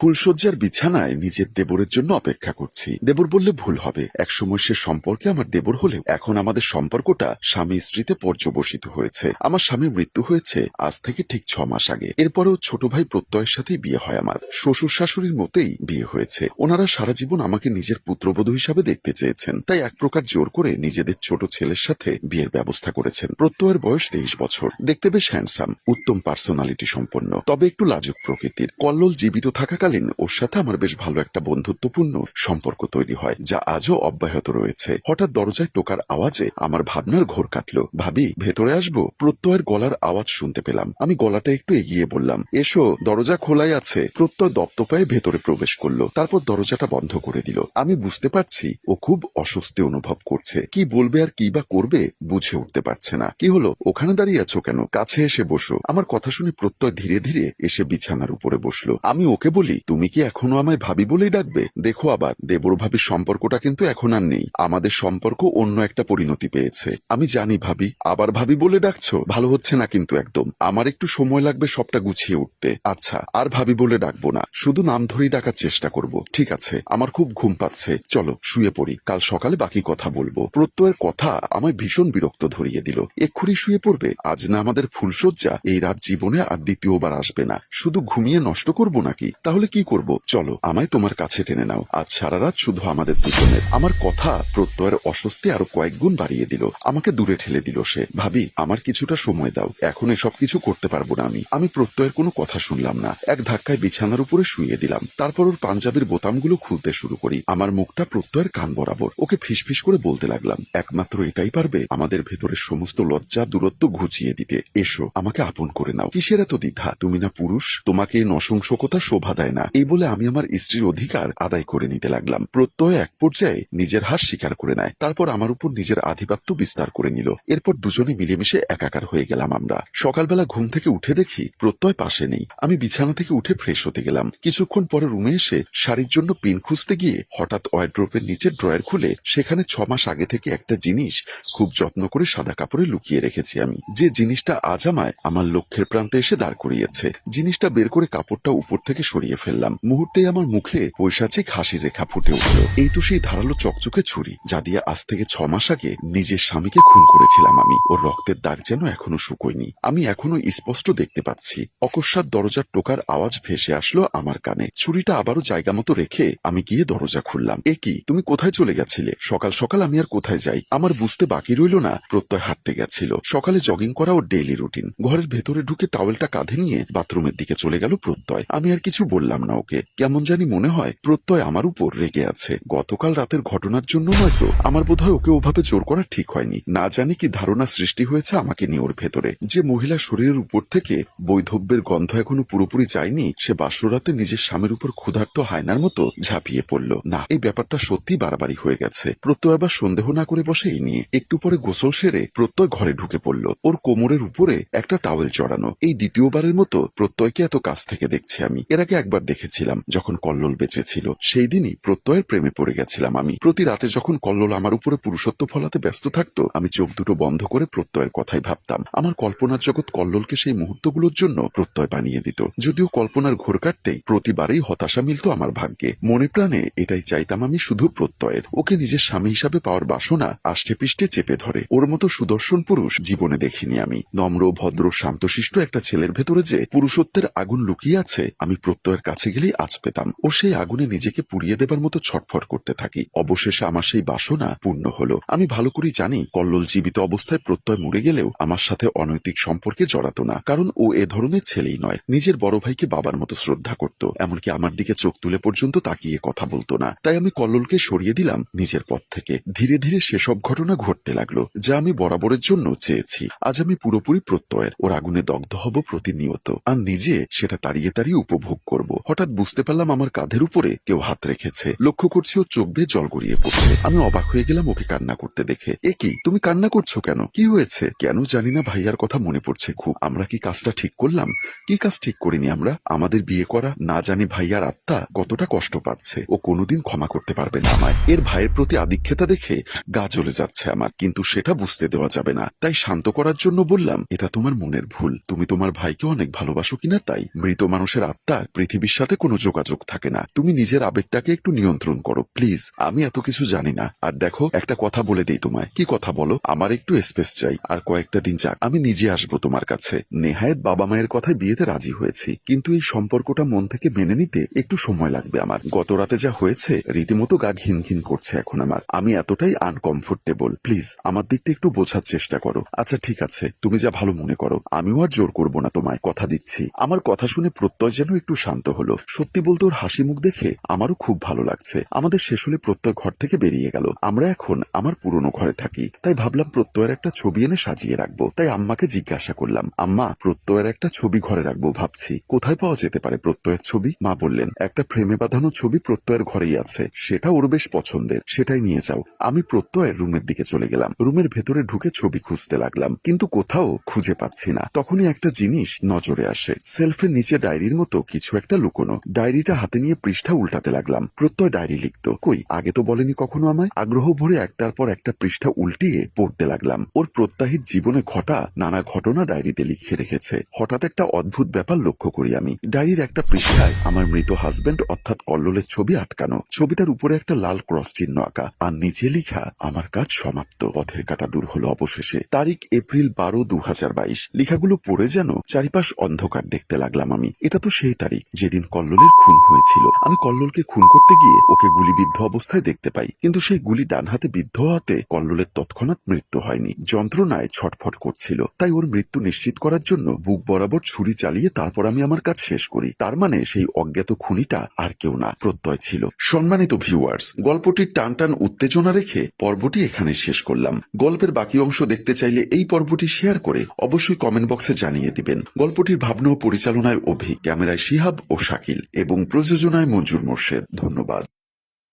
ফুলশয্যার বিছানায় নিজের দেবরের জন্য অপেক্ষা করছি। দেবর বললে ভুল হবে। একসময় সে সম্পর্কে আমার দেবর হলেও এখন আমাদের সম্পর্কটা স্বামী স্ত্রীতে পর্যবসিত হয়েছে। আমার স্বামীর মৃত্যু হয়েছে আজ থেকে ঠিক ছ মাস আগে। এরপরেও ছোট ভাই প্রত্যয়ের সাথেই বিয়ে হয় আমার। শ্বশুর শাশুড়ির মতেই বিয়ে হয়েছে। ওনারা সারা জীবন আমাকে নিজের পুত্রবধূ হিসাবে দেখতে চেয়েছেন। তাই এক প্রকার জোর করে নিজেদের ছোট ছেলের সাথে বিয়ের ব্যবস্থা করেছেন। প্রত্যয়ের বয়স তেইশ বছর। দেখতে বেশ হ্যান্ডসাম উত্তম পার্সোনালিটি সম্পন্ন। তবে একটু লাজুক প্রকৃতির। কল্লোল জীবিত থাকাকালীন ওর সাথে আমার বেশ ভালো একটা বন্ধুত্বপূর্ণ সম্পর্ক তৈরি হয়, যা আজও অব্যাহত রয়েছে। হঠাৎ দরজায় টোকার আওয়াজে আমার ভাবনার ঘোর কাটলো। ভাবি, ভেতরে আসব? প্রত্যয়ের গলার আওয়াজ শুনতে পেলাম। আমি গলাটা একটু এগিয়ে বললাম, এসো, দরজা খোলাই আছে। প্রত্যয় দপ্তপায়ে ভেতরে প্রবেশ করল, তারপর দরজাটা বন্ধ করে দিল। আমি বুঝতে পারছি ও খুব অস্বস্তি অনুভব করছে। কি বলবে আর কি বা করবে বুঝে উঠতে পারছে না। কি হলো? ওখানে দাঁড়িয়ে আছো কেন? কাছে এসে বসো। আমার কথা শুনে প্রত্যয় ধীরে ধীরে এসে বিছানার উপরে বসল। আমি ওকে বলি তুমি কি এখনও আমায় ভাবি বলেই ডাকবে? দেখো আবার, দেবর ভাবির সম্পর্কটা কিন্তু এখন আর নেই। আমাদের সম্পর্ক অন্য একটা পরিণতি পেয়েছে। আমি জানি ভাবি, আবার ভাবি বলে ডাকছো? ভালো হচ্ছে না কিন্তু একদম। আমার একটু সময় লাগবে সবটা গুছিয়ে উঠতে। আচ্ছা আর ভাবি বলে ডাকবো না। শুধু নাম ধরেই ডাকার চেষ্টা করব। ঠিক আছে, আমার খুব ঘুম পাচ্ছে। চলো, শুয়ে পড়ি। কাল সকালে বাকি কথা বলব। প্রত্যয়ের কথা আমায় ভীষণ বিরক্ত ধরিয়ে দিল। এক্ষুনি শুয়ে পড়বে? আজ না আমাদের ফুলশয্যা? এই রাত জীবনে আর দ্বিতীয়বার আসবে না। শুধু ঘুমিয়ে নষ্ট করব নাকি? তাহলে কি করব? চলো, আমায় তোমার কাছে টেনে নাও। আজ সারা রাত শুধু আমাদের দুজনের। আমার কথা প্রত্যয়ের অস্বস্তি আরও কয়েক গুণ বাড়িয়ে দিল। আমাকে দূরে ঠেলে দিল সে। ভাবি, আমার কিছুটা সময় দাও। এখন এসব কিছু করতে পারব না আমি। আমি প্রত্যয়ের কোনো কথা শুনলাম না। এক ধাক্কায় বিছানার উপরে শুয়ে দিলাম। তারপর ওর পাঞ্জাবির বোতামগুলো খুলতে শুরু করি। আমার মুখটা প্রত্যয়ের কান বরাবর। ওকে ফিসফিস করে বলতে লাগলাম, একমাত্র এটাই পারবে আমাদের ভেতরের সমস্ত লজ্জা, দূরত্ব ঘুচিয়ে দিতে। এসো, আমাকে আপন করে নাও। কিসের এত দ্বিধা? তুমি না পুরুষ? তোমাকে নশংসকতা শোভা দেয় না। এই বলে আমি আমার স্ত্রীর অধিকার আদায় করে নিতে লাগলাম। প্রত্যয় এক পর্যায়ে নিজের হার স্বীকার করে নেয়। তারপর আমার উপর নিজের আধিপত্য বিস্তার করে নিল। এরপর দুজনে মিলেমিশে একাকার হয়ে গেলাম আমরা। সকালবেলা ঘুম থেকে উঠে দেখি প্রত্যয় পাশে নেই। আমি বিছানা থেকে উঠে ফ্রেশ হতে গেলাম। কিছুক্ষণ পরে রুমে এসে শাড়ির জন্য পিন খুঁজতে গিয়ে হঠাৎ ওয়ার্ড্রোপের নিচের ড্রয়ার খুলে সেখানে ছ মাস আগে থেকে একটা জিনিস খুব যত্ন করে সাদা কাপড়ে লুকিয়ে রেখেছি আমি। যে জিনিসটা আজ আমায় আমার লক্ষ্যের প্রান্তে এসে দাঁড় করিয়েছে। জিনিসটা বের করে কাপড়টা উপর থেকে সরিয়ে ফেললাম। মুহূর্তেই আমার মুখে পৈশাচিক হাসি রেখা ফুটে উঠল। এই তো সেই ধারালো চকচকে ছুরি, যা দিয়ে আজ থেকে ছ মাস আগে নিজের স্বামীকে খুন করেছিলাম আমি। ওর রক্তের দাগ যেন এখনও শুকোয়নি। আমি এখনও স্পষ্ট দেখতে পাচ্ছি। অকস্মাৎ দরজার টোকার আওয়াজ ভেসে আসলো আমার কানে। ছুরিটা আবারও জায়গা মতো রেখে আমি গিয়ে দরজা খুললাম। এ কি? তুমি কোথায় চলে গেছিলে? সকাল সকাল আমি আর কোথায় যাই? আমার বুঝতে বাকি রইল না, প্রত্যয় হাঁটতে গেছিল। সকালে জগিং করা ওর ডেইলি রুটিন ঘরের ভেতরে ঢুকে টাওয়েলটা কাঁধে নিয়ে বাথরুমের দিকে চলে গেল প্রত্যয়। আমি আর কিছু বললাম না ওকে। কেমন জানি মনে হয় প্রত্যয় আমার উপর রেগে আছে। গতকাল রাতের ঘটনার জন্য নয়তো আমার বোধহয় ওকে ওভাবে জোর করা ঠিক হয়নি। না জানি কি ধারণা সৃষ্টি হয়েছে আমাকে নিয়ে ওর ভেতরে। যে মহিলা শরীরের উপর থেকে বৈধব্যের গন্ধ এখনও পুরোপুরি যায়নি, সে বাসরাতে নিজের স্বামীর উপর ক্ষুধার্ত হায়নার মতো ঝাঁপিয়ে পড়ল। না, এই ব্যাপারটা সত্যি বাড়াবাড়ি হয়ে গেছে। প্রত্যয় আবার সন্দেহ না করে বসে এই নিয়ে একটু পরে গোসল সেরে প্রত্যয় ঘরে ঢুকে পড়ল। ওর কোমরের উপরে একটা টাওয়েল চড়ানো। এই দ্বিতীয়বারের মতো প্রত্যয়কে এত কাছ থেকে দেখছি আমি। এর আগে একবার দেখেছিলাম, যখন কল্লোল বেঁচে ছিল সেই দিনই প্রত্যয়ের প্রেমে পড়ে গেছিলাম আমি। প্রতি রাতে যখন কল্লোল আমার উপরে পুরুষত্ব ফলাতে ব্যস্ত থাকতো, আমি চোখ দুটো বন্ধ করে প্রত্যয়ের কথাই ভাবতাম। আমার কল্পনার জগৎ কল্লোলকে সেই মুহূর্তগুলোর জন্য প্রত্যয় বানিয়ে দিত। যদিও কল্পনার ঘোর কাটতেই প্রতিবারেই হতাশা মিলত আমার ভাগ্যে। মনে প্রাণে এটাই চাইতাম আমি শুধু প্রত্যয়ের। ওকে নিজের স্বামী হিসাবে পাওয়ার বাসনা আষ্টে পিষ্টে চেপে ধরে। ওর মতো সুদর্শন পুরুষ জীবনে দেখিনি আমি। নম্র, ভদ্র, শান্তশিষ্ট একটা ছেলের ভেতরে যে পুরুষত্বের আগুন লুকিয়ে আছে, আমি প্রত্যয়ের কাছে গেলেই আজ পেতাম। ও সেই আগুনে নিজেকে পুড়িয়ে দেবার মতো ছটফট করতে থাকি। অবশেষে আমার সেই বাসনা পূর্ণ হলো। আমি ভালো করেই জানি, কল্লোল জীবিত অবস্থায় প্রত্যয় মরে গেলেও আমার সাথে অনৈতিক সম্পর্কে জড়াতো না। কারণ ও এ ধরনের ছেলেই নয়। নিজের বড় ভাইকে বাবার মতো শ্রদ্ধা করত। এমনকি আমার দিকে চোখ তুলে পর্যন্ত তাকিয়ে কথা বলতো না। তাই আমি কল্লোলকে সরিয়ে দিলাম নিজের পথ থেকে। ধীরে ধীরে সেসব ঘটনা ঘটতে লাগল, যা আমি বরাবরের জন্য চেয়েছি। আজ আমি পুরোপুরি প্রত্যয়ের। ওর আগুনে দগ্ধ হব প্রতিনিয়ত। আর নিজে সেটা তাড়িয়ে তাড়িয়ে উপভোগ করব। হঠাৎ বুঝতে পারলাম আমার কাঁধের উপরে কেউ হাত রেখেছে। লক্ষ্য করছি ও চোখ বেয়ে জল গড়িয়ে পড়ছে। আমি অবাক হয়ে গেলাম ওকে কান্না করতে দেখে। এ কি? তুমি কান্না করছ কেন? কি হয়েছে? কেন জানি না ভাইয়ার কথা মনে পড়ছে খুব। আমরা কি কাজটা ঠিক করলাম? কি কাজ ঠিক করিনি আমরা? আমাদের বিয়ে করা না জানি ভাইয়ার আত্মা কতটা কষ্ট পাচ্ছে। ও কোনোদিন ক্ষমা করতে পারবে না আমায়। এর ভাইয়ের প্রতি আদিক্ষেতা দেখে গা জ্বলে যাচ্ছে আমার। কিন্তু সেটা বুঝতে দেওয়া যাবে না। তাই শান্ত করার জন্য বললাম, এটা তোমার মনের ভুল। তুমি তোমার ভাইকে অনেক ভালোবাসো কিনা তাই? মৃত মানুষের আত্মা পৃথিবী বেবির সাথে কোনো যোগাযোগ থাকে না। তুমি নিজের আবেগটাকে একটু নিয়ন্ত্রণ করো, প্লিজ। আমি এত কিছু জানি না। আর দেখো, একটা কথা বলে দেই তোমায়। কি কথা বলো? আমার একটু স্পেস চাই। আর কয়েকটা দিন যাক। আমি নিজে আসব তোমার কাছে। নেহায়েত বাবা মায়ের কথায় বিয়েতে রাজি হয়েছি। কিন্তু এই সম্পর্কটা মন থেকে মেনে নিতে একটু সময় লাগবে আমার। গত রাতে যা হয়েছে, রীতিমতো গা ঘিন ঘিন করছে এখন আমার। আমি এতটাই আনকমফোর্টেবল প্লিজ, আমার দিকটা একটু বোঝার চেষ্টা করো। আচ্ছা ঠিক আছে। তুমি যা ভালো মনে করো। আমিও আর জোর করব না তোমায়। কথা দিচ্ছি। আমার কথা শুনে প্রত্যয় যেন একটু শান্ত হলো। সত্যি বলতে ওর হাসি মুখ দেখে আমারও খুব ভালো লাগছে। আমাদের শেষ হলে প্রত্যয় ঘর থেকে বেরিয়ে গেল। আমরা এখন আমার পুরনো ঘরে থাকি। তাই ভাবলাম প্রত্যয়ের একটা ছবি এনে সাজিয়ে রাখব। তাই আম্মাকে জিজ্ঞাসা করলাম, আম্মা, প্রত্যয়ের একটা ছবি ঘরে রাখব ভাবছি। কোথায় পাওয়া যেতে পারে প্রত্যয়ের ছবি? মা বললেন, একটা ফ্রেমে বাঁধানো ছবি প্রত্যয়ের ঘরেই আছে। সেটা ওর বেশ পছন্দের। সেটাই নিয়ে যাও। আমি প্রত্যয়ের রুমের দিকে চলে গেলাম। রুমের ভেতরে ঢুকে ছবি খুঁজতে লাগলাম। কিন্তু কোথাও খুঁজে পাচ্ছি না। তখনই একটা জিনিস নজরে আসে। সেলফের নিচে ডায়েরির মতো কিছু একটা লুকোনো। ডায়েরিটা হাতে নিয়ে পৃষ্ঠা উল্টাতে লাগলাম। প্রত্যয় ডায়েরি লিখতো। কই, আগে তো বলেনি কখনো আমায়? আগ্রহ ভরে একটার পর একটা পৃষ্ঠা উল্টিয়ে পড়তে লাগলাম। ওর প্রত্যাহিত জীবনে ঘটা নানা ঘটনা ডায়েরিতে লিখে রেখেছে। হঠাৎ একটা অদ্ভুত ব্যাপার লক্ষ্য করি আমি। ডায়েরির একটা পৃষ্ঠায় আমার মৃত হাজবেন্ড অর্থাৎ কল্লোলের ছবি আটকানো। ছবিটার উপরে একটা লাল ক্রস চিহ্ন আঁকা। আর নিচে লেখা, আমার কাজ সমাপ্ত। পথের কাটা দূর হলো অবশেষে। তারিখ এপ্রিল বারো দু হাজার বাইশ। লেখাগুলো পড়ে যেন চারিপাশ অন্ধকার দেখতে লাগলাম আমি। এটা তো সেই তারিখ, যেদিন কল্লোলের খুন হয়েছিল। আমি কল্লোলকে খুন করতে গিয়ে ওকে গুলিবিদ্ধ অবস্থায় দেখতে পাই। কিন্তু সেই গুলি ডান হাতে বিদ্ধ হওয়াতে কল্লোলের তৎক্ষণাৎ মৃত্যু হয়নি। যন্ত্রণায় ছটফট করছিল। তাই ওর মৃত্যু নিশ্চিত করার জন্য বুক বরাবর ছুরি চালিয়ে তারপর আমি আমার কাজ শেষ করি। তার মানে সেই অজ্ঞাত খুনিটা আর কেউ না, প্রত্যয় ছিল। সম্মানিত ভিউয়ার্স, গল্পটির টান টান উত্তেজনা রেখে পর্বটি এখানে শেষ করলাম। গল্পের বাকি অংশ দেখতে চাইলে এই পর্বটি শেয়ার করে অবশ্যই কমেন্ট বক্সে জানিয়ে দিবেন। গল্পটির ভাবনা ও পরিচালনায় অভি, ক্যামেরায় শিহাব ও শাকিল এবং প্রযোজনায় মঞ্জুর মোর্শেদ ধন্যবাদ।